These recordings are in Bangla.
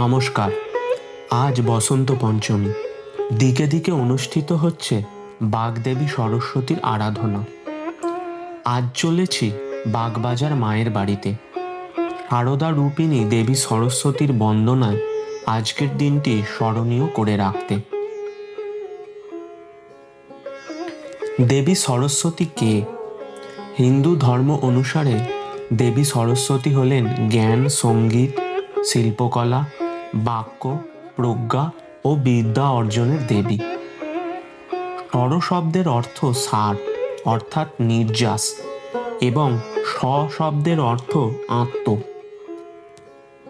নমস্কার। আজ বসন্ত পঞ্চমী। দিকে দিকে অনুষ্ঠিত হচ্ছে বাগদেবী সরস্বতীর আরাধনা। আজ চলেছি বাগবাজার মায়ের বাড়িতে। সারদা রূপিণী দেবী সরস্বতীর বন্দনায় আজকের দিনটি স্মরণীয় করে রাখতে। দেবী সরস্বতী কে? হিন্দু ধর্ম অনুসারে দেবী সরস্বতী হলেন জ্ঞান, সংগীত, শিল্পকলা বাক্য, প্রজ্ঞা ও বিদ্যা অর্জনের দেবী। স্বর শব্দের অর্থ সার, অর্থাৎ নির্যাস, এবং স শব্দের অর্থ আত্ম।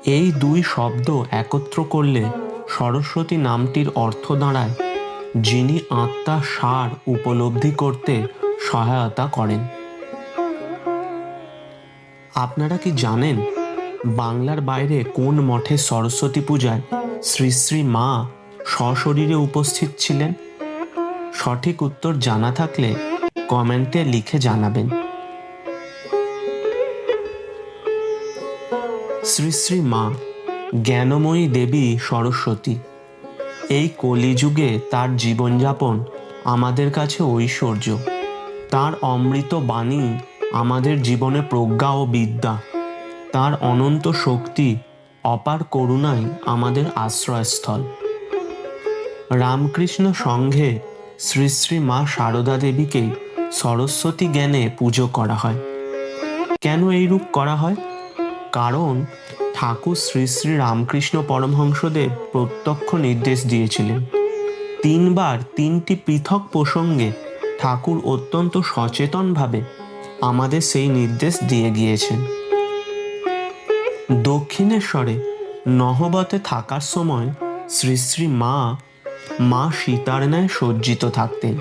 এই দুই শব্দ একত্র করলে সরস্বতী নামটির অর্থ দাঁড়ায়, যিনি আত্মা সার উপলব্ধি করতে সহায়তা করেন। আপনারা কি জানেন বাংলার বাইরে কোন মঠে সরস্বতী পূজায় শ্রী শ্রী মা সশরীরে উপস্থিত ছিলেন? সঠিক উত্তর জানা থাকলে কমেন্টে লিখে জানাবেন। শ্রী শ্রী মা, জ্ঞানময়ী দেবী সরস্বতী, এই কলিযুগে তার জীবনযাপন আমাদের কাছে ঐশ্বর্য। তার অমৃত বাণী আমাদের জীবনে প্রজ্ঞা ও বিদ্যা। তার অনন্ত শক্তি অপার করুণাই আমাদের আশ্রয়স্থল। রামকৃষ্ণ সংঘে শ্রী শ্রী মা সারদা দেবীকে সরস্বতী জ্ঞানে পুজো করা হয়। কেন এইরূপ করা হয়? কারণ ঠাকুর শ্রী শ্রী রামকৃষ্ণ পরমহংসদেব প্রত্যক্ষ নির্দেশ দিয়েছিলেন। তিনবার তিনটি পৃথক প্রসঙ্গে ঠাকুর অত্যন্ত সচেতনভাবে আমাদের সেই নির্দেশ দিয়ে গিয়েছেন। দক্ষিণেশ্বরে নহবতে থাকার সময় শ্রী শ্রী মা মা সীতার ন্যায় সজ্জিত থাকতেন।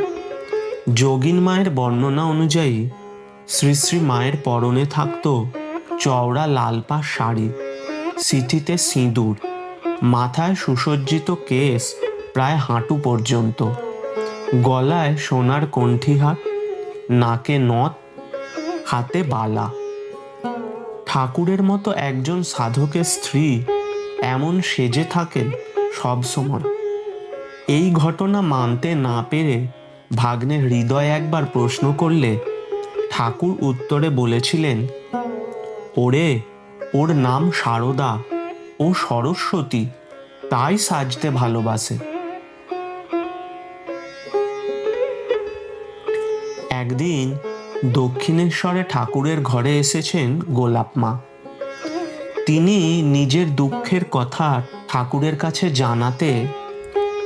যোগিন মায়ের বর্ণনা অনুযায়ী শ্রী শ্রী মায়ের পরনে থাকত চওড়া লালপা শাড়ি, সিথিতে সিঁদুর, মাথায় সুসজ্জিত কেশ প্রায় হাঁটু পর্যন্ত, গলায় সোনার কণ্ঠিহার, নাকে নথ, হাতে বালা। ঠাকুরের মতো একজন সাধকের স্ত্রী এমন সেজে থাকেন সব সময়। এই ঘটনা মানতে না পেরে ভাগ্নে হৃদয় একবার প্রশ্ন করলে ঠাকুর উত্তরে বলেছিলেন, ওরে, ওর নাম সারদা ও সরস্বতী, তাই সাজতে ভালোবাসে। একদিন দক্ষিণেশ্বরে ঠাকুরের ঘরে এসেছেন গোলাপ মা। তিনি নিজের দুঃখের কথা ঠাকুরের কাছে জানাতে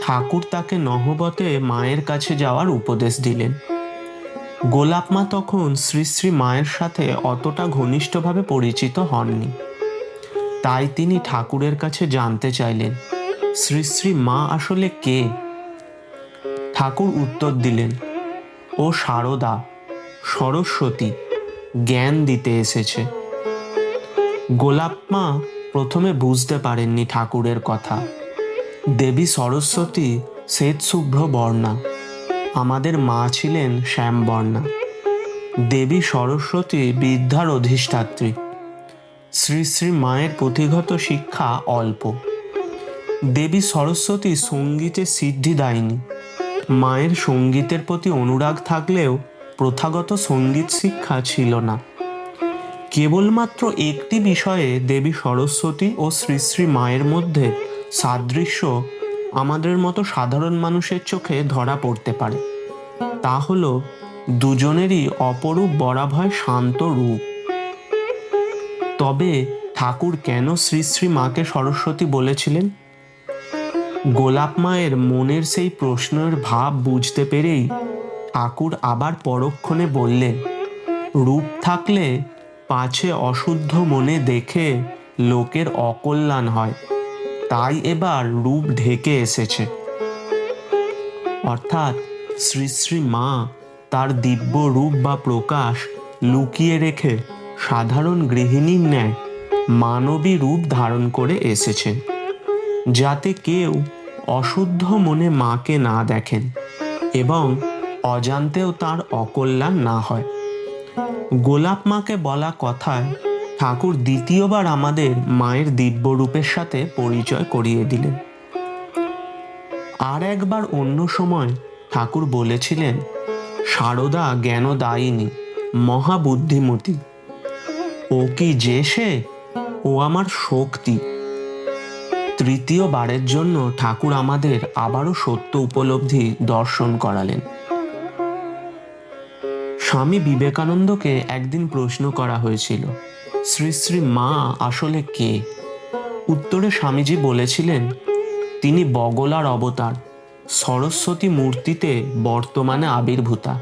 ঠাকুর তাকে নহবতে মায়ের কাছে যাওয়ার উপদেশ দিলেন। গোলাপ মা তখন শ্রী শ্রী মায়ের সাথে অতটা ঘনিষ্ঠভাবে পরিচিত হননি। তাই তিনি ঠাকুরের কাছে জানতে চাইলেন, শ্রী শ্রী মা আসলে কে? ঠাকুর উত্তর দিলেন, ও সারদা সরস্বতী জ্ঞান দিতে এসেছে। গোলাপ মা প্রথমে বুঝতে পারেননি ঠাকুরের কথা। দেবী সরস্বতী শ্বেত শুভ্র বর্ণা। আমাদের মা ছিলেন শ্যামবর্ণা। দেবী সরস্বতী বিদ্যার অধিষ্ঠাত্রী। শ্রী শ্রী মায়ের পুঁথিগত শিক্ষা অল্প। দেবী সরস্বতী সঙ্গীতে সিদ্ধি দেয়নি। মায়ের সঙ্গীতের প্রতি অনুরাগ থাকলেও প্রথাগত সংগীত শিক্ষা ছিল না। কেবলমাত্র একটি বিষয়ে দেবী সরস্বতী ও শ্রী শ্রী মায়ের মধ্যে সাদৃশ্য আমাদের মতো সাধারণ মানুষের চোখে ধরা পড়তে পারে। তা হলো, দুজনেরই অপরূপ বরাভয় শান্ত রূপ। তবে ঠাকুর কেন শ্রী শ্রী মাকে সরস্বতী বলেছিলেন? গোলাপ মায়ের মনের সেই প্রশ্নের ভাব বুঝতে পেরেই ঠাকুর আবার পরক্ষণে বললেন, রূপ থাকলে পাছে অশুদ্ধ মনে দেখে লোকের অকল্যাণ হয়। তাই এবার রূপ ঢেকে এসেছে। অর্থাৎ শ্রী শ্রী মা তার দিব্য রূপ বা প্রকাশ লুকিয়ে রেখে সাধারণ গৃহিণীর ন্যায় মানবী রূপ ধারণ করে এসেছেন, যাতে কেউ অশুদ্ধ মনে মাকে না দেখেন এবং অজান্তেও তার অকল্যাণ না হয়। গোলাপ মাকে বলা কথায় ঠাকুর দ্বিতীয়বার আমাদের মায়ের দিব্য রূপের সাথে পরিচয় করিয়ে দিলেন। আর একবার অন্য সময় ঠাকুর বলেছিলেন, সারদা জ্ঞানদায়িনী মহাবুদ্ধিমতী। ও কি যে সে, ও আমার শক্তি। তৃতীয়বারের জন্য ঠাকুর আমাদের আবারও সত্য উপলব্ধি দর্শন করালেন। স্বামী বিবেকানন্দকে একদিন প্রশ্ন করা হয়েছিল, শ্রী শ্রী মা, আসলে কে? উত্তরে স্বামীজি বলেছিলেন, তিনি বগলার অবতার, সরস্বতী মূর্তিতে বর্তমানে আবির্ভূতা।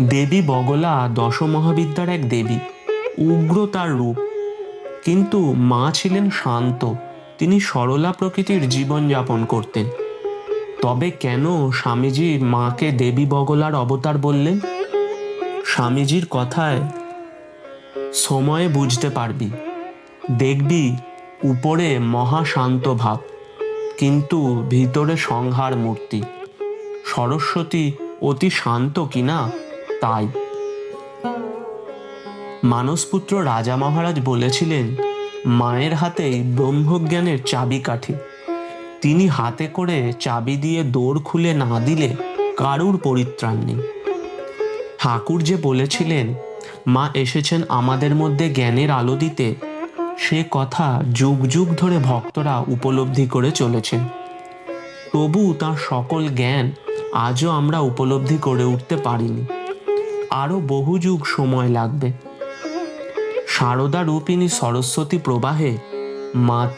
দেবী বগলা দশমহাবিদ্যার এক দেবী, উগ্র তার রূপ। কিন্তু মা ছিলেন শান্ত, তিনি সরলা প্রকৃতির জীবনযাপন করতেন। তবে কেন স্বামীজি মাকে দেবী বগলার অবতার বললেন? স্বামীজির কথায় সময়ে বুঝতে পারবি। দেখবি উপরে মহাশান্ত ভাব, কিন্তু ভিতরে সংহার মূর্তি। সরস্বতী অতি শান্ত কিনা তাই। মানসপুত্র রাজা মহারাজ বলেছিলেন, মায়ের হাতেই ব্রহ্মজ্ঞানের চাবিকাঠি তিনি হাতে করে চাবি দিয়ে দৌড় খুলে না দিলে কারুর পরিত্রাণ নেই। ঠাকুর যে বলেছিলেন, মা এসেছেন আমাদের মধ্যে জ্ঞানের আলো দিতে, সে কথা যুগ যুগ ধরে ভক্তরা উপলব্ধি করে চলেছেন। তবু তার সকল জ্ঞান আজও আমরা উপলব্ধি করে উঠতে পারিনি। আরও বহু যুগ সময় লাগবে। সারদা রূপিণী সরস্বতী প্রবাহে মা